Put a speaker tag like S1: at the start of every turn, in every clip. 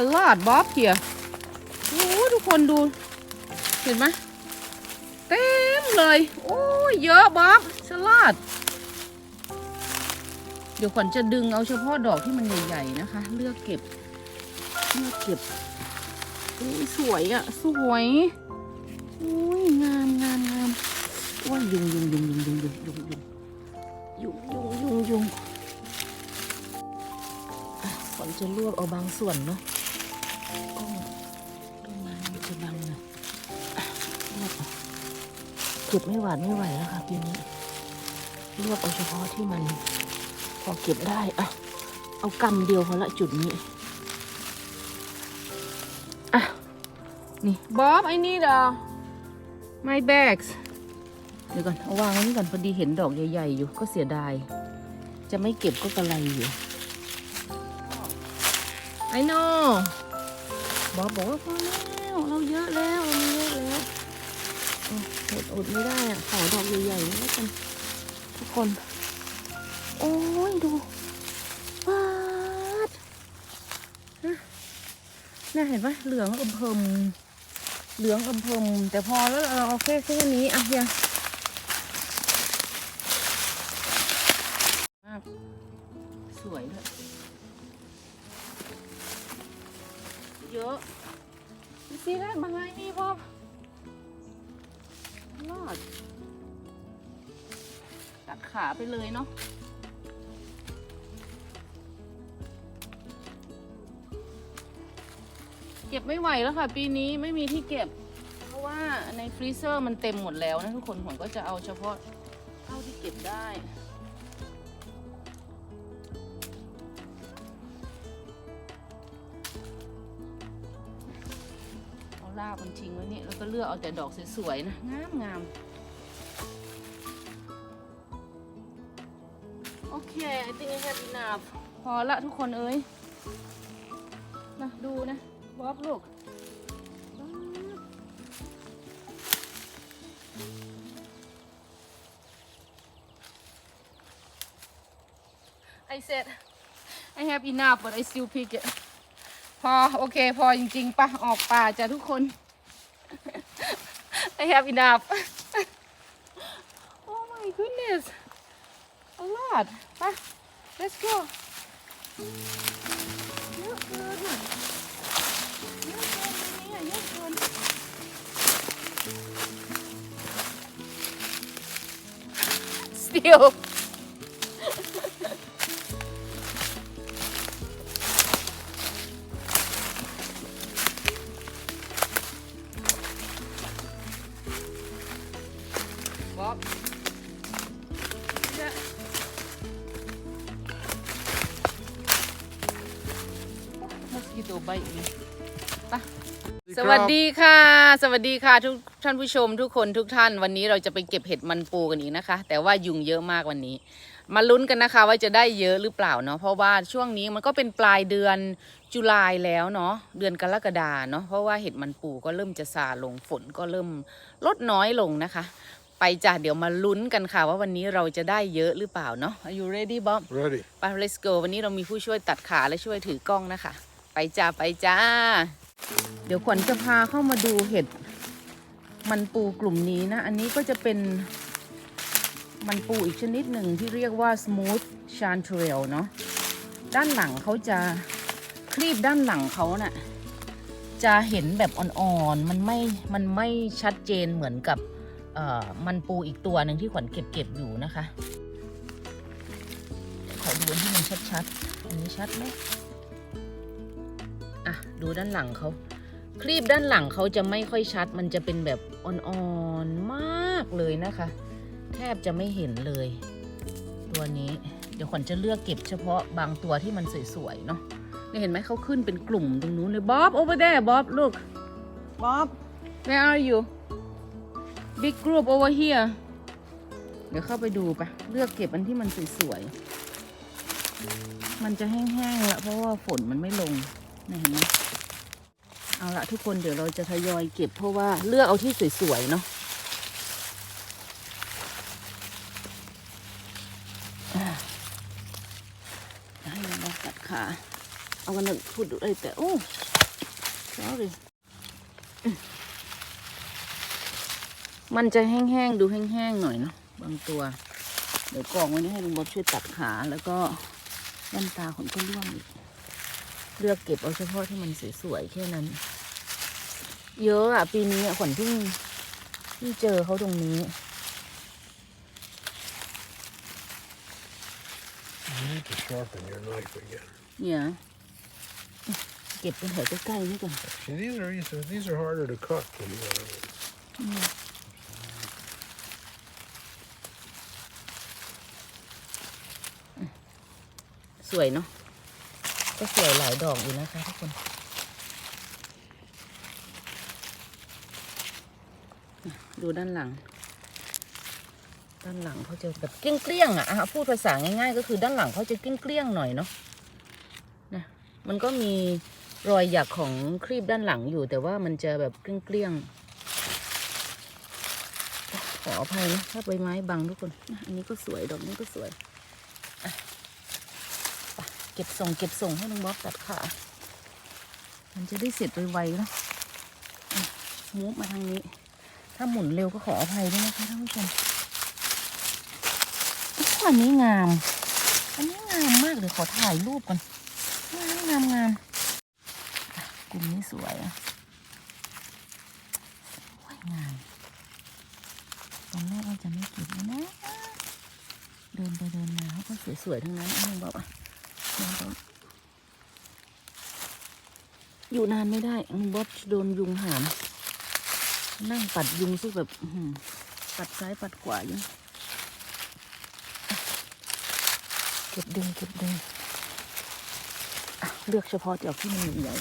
S1: a lot Bob here โอ้ทุกคนดู เห็นไหมเต็มเลย โอ้เยอะบ๊อบสลัดเดี๋ยวขวัญจะดึงเอาเฉพาะดอกที่มันใหญ่ๆนะคะ เลือกเก็บ เลือกเก็บอุ้ยสวยอะสวยอุ้ยงามงามงามโอ้ยยุงยุงยุงยุงยุงยุงยุงยุงยุงยุงยุงยุงขวัญจะลวกเอาบางส่วนเนาะ ก็บไม่หวานไม่ไหวแล้วค่ะปีนี้ลวกเอาเฉพาะที่มันพอเก็บได้อะเอากำเดียวพอละจุดนี้อะนี่บ๊อบไอ้นี่ดอ my bags เดี๋ยวก่อนเอาวางไว้นี่ก่อนพอดีเห็นดอกใหญ่ๆอยู่ก็เสียดาย จะไม่เก็บก็กระไรอยู่ I know บ๊อบบอกว่าพอแล้วเราเยอะแล้ว ดอดไม่ได้อะขอดอกใหญ่ๆแล้วกันทุกคน โอ้ยดูวาดน่าเห็นปะเหลืองอมเพิมเหลืองอมเพิมแต่พอแล้วเราเอาแค่แค่นี้อะเฮีย ไปเลยเนาะเก็บไม่ไหวแล้วค่ะ ปีนี้ไม่มีที่เก็บ เพราะว่าในฟรีเซอร์มันเต็มหมดแล้วนะทุกคนผมก็จะเอาเฉพาะเท่าที่เก็บได้เอาลากมันทิ้งไว้เนี่ยแล้วก็เลือกเอาแต่ดอกสวยๆนะงามงาม โอเค I think I have enough พอละทุกคนเอ้ยนะดูนะบ๊อบลูก I said I have enough but I still pick it พอโอเค พอจริงๆปะออกป่าจ้ะทุกคน I have enough oh my goodness a lot ปะ let's go เยอะเกินอะเยอะเกินอันนี้อะเยอะเกิน still มอสกิโตไบอีกปะสวัสดีค่ะ สวัสดีค่ะทุกท่านผู้ชมทุกคนทุกท่าน วันนี้เราจะไปเก็บเห็ดมันปูกันอีกนะคะ แต่ว่ายุงเยอะมากวันนี้ มาลุ้นกันนะคะว่าจะได้เยอะหรือเปล่าเนาะเพราะว่าช่วงนี้มันก็เป็นปลายเดือนจุลายแล้วเนาะเดือนกรกฎาเนาะเพราะว่าเห็ดมันปูก็เริ่มจะซาลงฝนก็เริ่มลดน้อยลงนะคะ ไปจ้ะเดี๋ยวมาลุ้นกันค่ะ ว่าวันนี้เราจะได้เยอะหรือเปล่าเนาะ Are you ready Bob
S2: Ready.
S1: ไป let's go วันนี้เรามีผู้ช่วยตัดขาและช่วยถือกล้องนะคะ ไปจ้าไปจ้า เดี๋ยวขวัญจะพาเข้ามาดูเห็ด มันปูกลุ่มนี้นะ อันนี้ก็จะเป็นมันปูอีกชนิดหนึ่งที่เรียกว่า smooth chanterelle เนาะด้านหลังเขาจะคลีบด้านหลังเขาน่ะจะเห็นแบบอ่อนๆ มันไม่ มันไม่ชัดเจนเหมือนกับมันปูอีกตัวหนึ่งที่ขวัญเก็บๆอยู่นะคะ ขอดูอันที่มันชัดๆ อันนี้ชัดไหม อะดูด้านหลังเขาคลีบด้านหลังเขาจะไม่ค่อยชัด มันจะเป็นแบบอ่อนๆมากเลยนะคะ แทบจะไม่เห็นเลย ตัวนี้เดี๋ยวขวัญจะเลือกเก็บเฉพาะบางตัวที่มันสวยๆเนาะนี่เห็นไหมเขาขึ้นเป็นกลุ่มตรงนู้นเลยบ๊อบ over there บ๊อบ look บ๊อบ where are you big group over here เดี๋ยวเข้าไปดูไปเลือกเก็บอันที่มันสวยๆมันจะแห้งๆละเพราะว่าฝนมันไม่ลง นี่เห็นไหมเอาละทุกคนเดี๋ยวเราจะทยอยเก็บเพราะว่าเลือกเอาที่สวยๆเนาะอะให้มันตัดขา I wanna put it right there oh sorry มันจะแห้งๆ ดูแห้งๆ หน่อยเนาะบางตัว เดี๋ยวกองไว้นี่ให้ลุงบ๊อบช่วยตัดขาแล้วก็แว่นตาคนก็ร่วงอีก เลือกเก็บเอาเฉพาะที่มันสวยๆแค่นั้น เยอะอะปีนี้อะขวัญเพิ่งเพิ่งเจอเขาตรงนี้
S2: You need to sharpen your knife again.
S1: เนี่ยเก็บเป็นแถวใกล้ๆนี่ก่อน
S2: See, these are easier, these are harder to cut than the other ones.
S1: สวยเนาะ ก็สวยหลายดอกอยู่นะคะทุกคน ดูด้านหลัง ด้านหลังเขาจะแบบเกลี้ยงๆอะอะพูดภาษาง่าย ๆ ก็คือด้านหลังเขาจะเกลี้ยงๆหน่อยเนาะนะมันก็มีรอยหยักของครีบด้านหลังอยู่ แต่ว่ามันจะแบบเกลี้ยงๆขออภัยนะถ้าใบไม้บังทุกคน อันนี้ก็สวยดอกนี้ก็สวย เก็บส่งเก็บส่งให้ลุงบ๊อบตัดขา มันจะได้เสร็จไวๆเนอะมูฟมาทางนี้ ถ้าหมุนเร็วก็ขออภัยด้วยนะคะท่านผู้ชมอันนี้งาม อันนี้งามมากเดี๋ยขอถ่ายรูปก่อนงามงามงามกลุ่มนี้สวยอะสวยงามตอนแรกว่าจะไม่เก็บแล้วนะ เดินไปเดินมาเขาก็สวยๆทั้งนั้นอะลุงบ๊อบอะ อยู่นานไม่ได้บอสโดนยุงหาม นั่งปัดยุงสู้แบบปัดซ้ายปัดขวาอยู่เก็บดึงเก็บดึงเลือกเฉพาะดอกที่มันใหญ่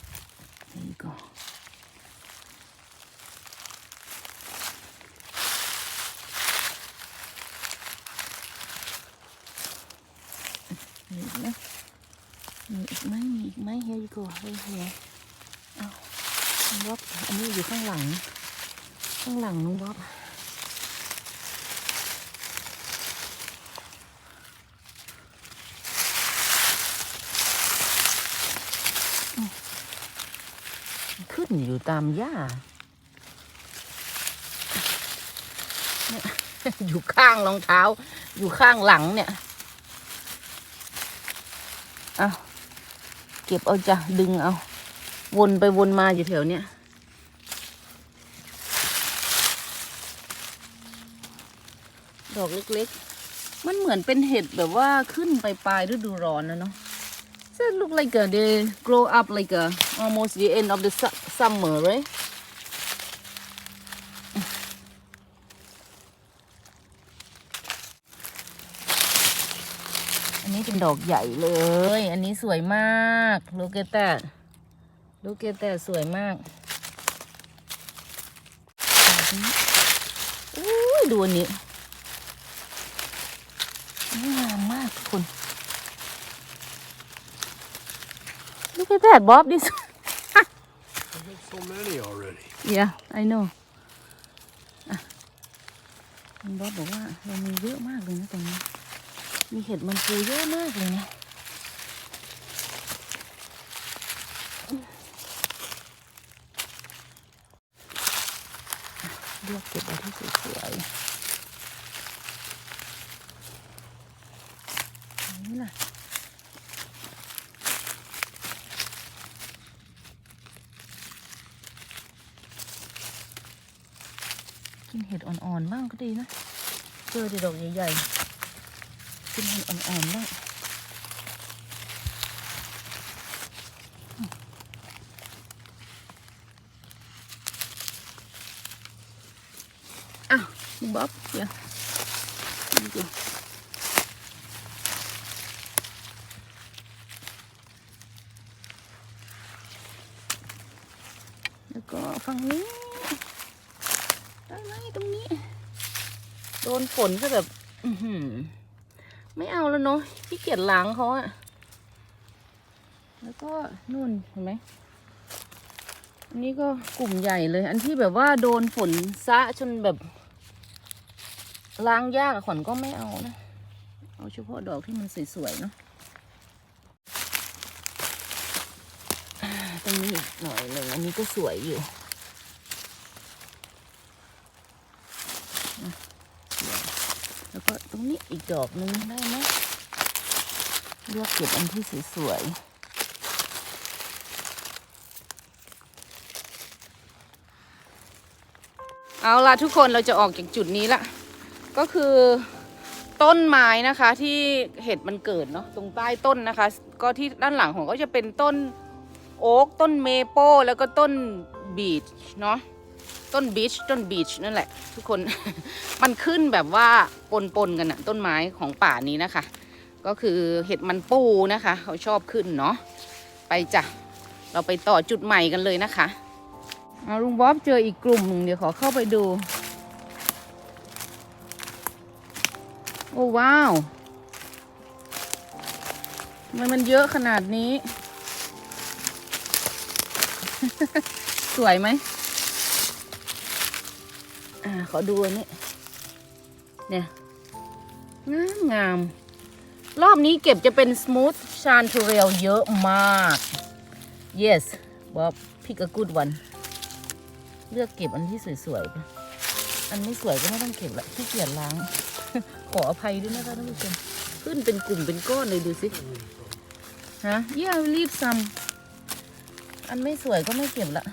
S1: ๆนี่ก็มีอีกไหมมีอีกไหมมี อีกไหมเฮียอีกเฮ้ยเฮียเอาลุงบ๊อบอันนี้อยู่ข้างหลัง ข้างหลังลุงบ๊อบขึ้นอยู่ตามหญ้า อยู่ข้างรองเท้า อยู่ข้างหลังเนี่ยเอา เก็บเอาจ้ะดึงเอา วนไปวนมาอยู่แถวเนี้ยดอกเล็กๆ มันเหมือนเป็นเห็ดแบบว่าขึ้นไปปลายฤดูร้อนนะเนาะ So it look like uh, they grow up like uh, almost the end of the summer, right? อันนี้เป็น ดอกใหญ่เลย อันนี้สวยมาก look at that look at that สวยมากดอกนี้อุ้ยดูอันนี้งามมากทุกคน Look at that, Bob. This.
S2: I've got so many already.
S1: yeah, I know. บ๊อบบอกว่าเรามีเยอะมากเลยนะตรงนี้ มีเห็ดมันปูเยอะมากเลยนะเลือกเก็บเอาที่สวยๆอันนี้ล่ะกินเห็ดอ่อนๆบ้างก็ดีนะเจอแต่ดอกใหญ่ๆ กินเห็ดอ่อนๆบ้างอ้าวลุบ๊อบเดี๋ยวดูแล้วก็ฝั่งนี้ได้ไหมตรงนี้ โดนฝนซะแบบ อือหือ ไม่เอาแล้วเนาะขี้เกียจล้างเขาอะแล้วก็นู่นเห็นไหมอันนี้ก็กลุ่มใหญ่เลย อันที่แบบว่าโดนฝนซะจนแบบล้างยากขวัญก็ไม่เอานะ เอาเฉพาะดอกที่มันสวยๆเนาะตรงนี้อีกหน่อยหนึ่งอันนี้ก็สวยอยู่นะสวยแล้ว ก็ตรงนี้อีกดอกหนึงได้ไหมเลือกเก็บอันที่สวยๆ เอาล่ะทุกคนเราจะออกจากจุดนี้ละ ก็คือต้นไม้นะคะที่เห็ดมันเกิดเนาะตรงใต้ต้นนะคะ ก็ที่ด้านหลังของก็จะเป็นต้นโอ๊กต้นเมโป้แล้วก็ต้นบีชเนาะ ต้นบีชต้นบีชนั่นแหละ ทุกคน มันขึ้นแบบว่าปนๆกันอะต้นไม้ของป่านี้นะคะ ก็คือเห็ดมันปูนะคะ เขาชอบขึ้นเนาะไปจ้ะเราไปต่อจุดใหม่กันเลยนะคะเอาลุงบ๊อบเจออีกกลุ่มหนึ่งเดี๋ยวขอเข้าไปดู โอ้ว้าวทำไมมันเยอะขนาดนี้ สวยไหม ขอดูอันนี้ เนี่ย งามงาม รอบนี้เก็บจะเป็น smooth chanterelle เยอะมาก yes บอบ pick a good one เลือกเก็บอันที่สวยๆไปอันไม่สวยก็ไม่ต้องเก็บละขี้เกียจล้าง ขออภัยด้วยนะคะท่านผู้ชมขึ้นเป็นกลุ่มเป็นก้อนเลยดูสิฮะเยี่ยรีบซ้ำอันไม่สวยก็ไม่เก็บละ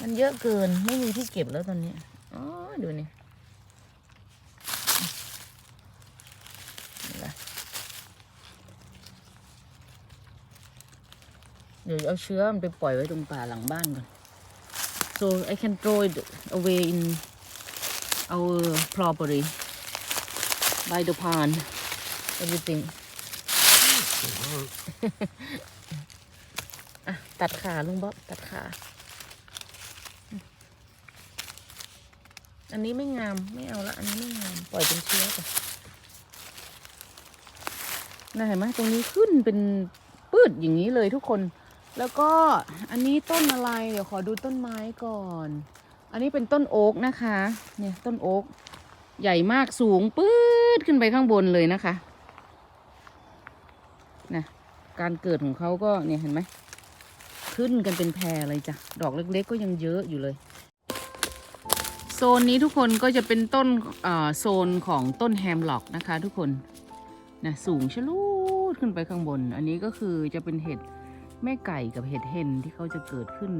S1: มันเยอะเกินไม่มีที่เก็บแล้วตอนนี้อ๋อดูนี่เดี๋ยวเอาเชื้อมันไปปล่อยไว้ตรงป่าหลังบ้านก่อน so I can throw it away in our property by the pond everything อะตัดขาลุงบ๊อบตัดขา อันนี้ไม่งามไม่เอาละอันนี้ไม่งามปล่อยเป็นเชื้อก่อนน่าเห็นไหมตรงนี้ขึ้นเป็นปืดอย่างนี้เลยทุกคน แล้วก็อันนี้ต้นอะไร เดี๋ยวขอดูต้นไม้ก่อน อันนี้เป็นต้นโอ๊กนะคะ เนี่ยต้นโอ๊กใหญ่มากสูงปื๊ดขึ้นไปข้างบนเลยนะคะนะการเกิดของเขาก็เนี่ยเห็นไหมขึ้นกันเป็นแพรเลยจ้ะดอกเล็ก ๆ ก็ยังเยอะอยู่เลย โซนนี้ทุกคนก็จะเป็นต้นโซนของต้นแฮมล็อกนะคะทุกคนนะสูงชะลูดขึ้นไปข้างบน อันนี้ก็คือจะเป็นเห็ดแม่ไก่กับเห็ดเห็นที่เขาจะเกิดขึ้น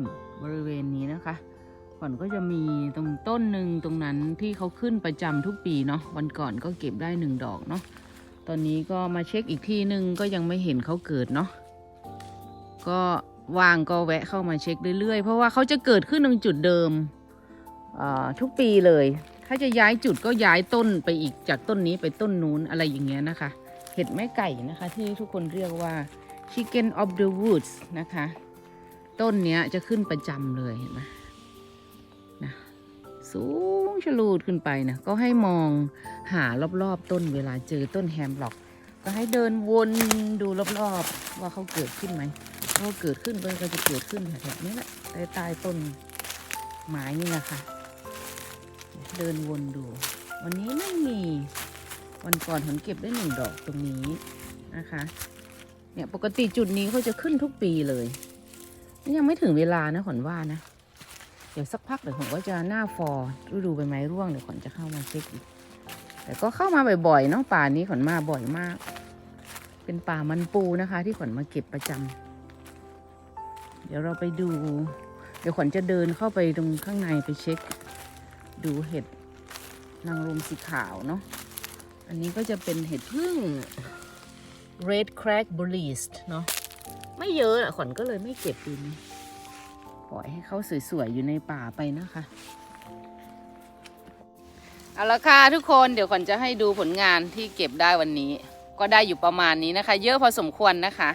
S1: บริเวณนี้นะคะก่อนก็จะมีตรงต้นหนึ่งตรงนั้นที่เขาขึ้นประจำทุกปีเนาะวันก่อนก็เก็บได้หนึ่งดอกเนาะตอนนี้ก็มาเช็คอีกที่หนึ่งก็ยังไม่เห็นเขาเกิดเนาะก็วางก็แวะเข้ามาเช็คเรื่อยๆ เพราะว่าเขาจะเกิดขึ้นตรงจุดเดิม ทุกปีเลย ถ้าจะย้ายจุดก็ย้ายต้นไปอีกจากต้นนี้ไปต้นนู้นอะไรอย่างเงี้ยนะคะ เห็ดแม่ไก่นะคะ ที่ทุกคนเรียกว่า chicken of the woods นะคะ ต้นเนี้ยจะขึ้นประจำเลยเห็นไหมนะสูงชะลูดขึ้นไปนะก็ให้มองหารอบๆต้นเวลาเจอต้นแฮมล็อก ก็ให้เดินวนดูรอบๆ ว่าเขาเกิดขึ้นไหมเขาเกิดขึ้นก็จะเกิดขึ้นแถบนี้แหละใต้ใต้ต้นไม้นี่แหละค่ะ เดินวนดู วันนี้ไม่มี วันก่อนผมเก็บได้หนึ่งดอกตรงนี้นะคะ เนี่ยปกติจุดนี้เขาจะขึ้นทุกปีเลย ยังไม่ถึงเวลานะขวัญว่านะ เดี๋ยวสักพักเดี๋ยวผมก็จะหน้าฟอร์ฤดูใบไม้ร่วงเดี๋ยวขวัญจะเข้ามาเช็คอีก แต่ก็เข้ามาบ่อยๆเนาะป่านี้ขวัญมาบ่อยมาก เป็นป่ามันปูนะคะ ที่ขวัญมาเก็บประจำเดี๋ยวเราไปดู เดี๋ยวขวัญจะเดินเข้าไปตรงข้างในไปเช็ค ดูเห็ดนางรมสีขาวเนาะ อันนี้ก็จะเป็นเห็ดพึ่ง red crack b r e e z e d เนาะ ไม่เยอะอะขวัญก็เลยไม่เก็บปีนี้ปล่อยให้เขาสวยๆ อยู่ในป่าไปนะคะ เอาละค่ะทุกคนเดี๋ยวขวัญจะให้ดูผลงานที่เก็บได้วันนี้ ก็ได้อยู่ประมาณนี้นะคะ เยอะพอสมควรนะคะ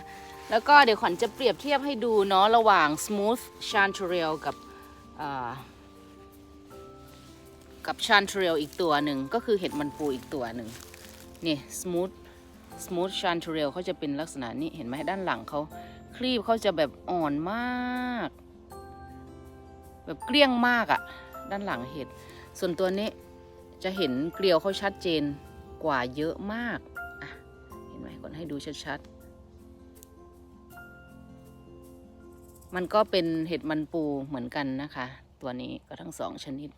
S1: แล้วก็เดี๋ยวขวัญจะเปรียบเทียบให้ดูเนาะระหว่าง smooth chanterelle กับ กับ chanterelle อีกตัวหนึ่งก็คือเห็ดมันปูอีกตัวหนึ่งนี่ smooth smooth CHAN TREEL เขาจะเป็นลักษณะนี้เห็นไหมด้านหลังเขาคลีบเขาจะแบบอ่อนมาก แบบเกลี้ยงมากอะด้านหลังเห็ด ส่วนตัวนี้จะเห็นเกลียวเขาชัดเจนกว่าเยอะมากอะเห็นไหมก่อนให้ดูชัดๆ มันก็เป็นเห็ดมันปูเหมือนกันนะคะ ตัวนี้ก็ทั้งสองชนิด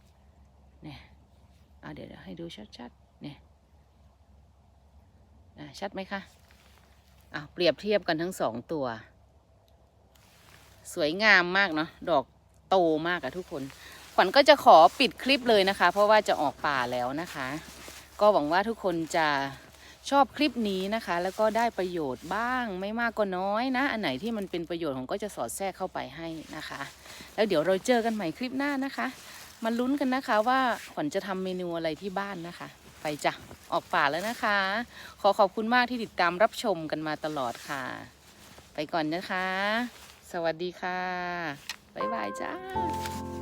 S1: เนี่ยเอาเดี๋ยวให้ดูชัดๆเนี่ยอะชัดไหมคะอะเปรียบเทียบกันทั้งสองตัว สวยงามมากเนาะดอกโตมากอะทุกคนขวัญก็จะขอปิดคลิปเลยนะคะ เพราะว่าจะออกป่าแล้วนะคะ ก็หวังว่าทุกคนจะชอบคลิปนี้นะคะ แล้วก็ได้ประโยชน์บ้างไม่มากก็น้อยนะ อันไหนที่มันเป็นประโยชน์ผมก็จะสอดแทรกเข้าไปให้นะคะ แล้วเดี๋ยวเราเจอกันใหม่คลิปหน้านะคะ มาลุ้นกันนะคะว่าขวัญจะทำเมนูอะไรที่บ้านนะคะ ไปจ้ะออกป่าแล้วนะคะ ขอขอบคุณมากที่ติดตามรับชมกันมาตลอดค่ะ ไปก่อนนะคะ สวัสดีค่ะ บ๊ายบายจ้า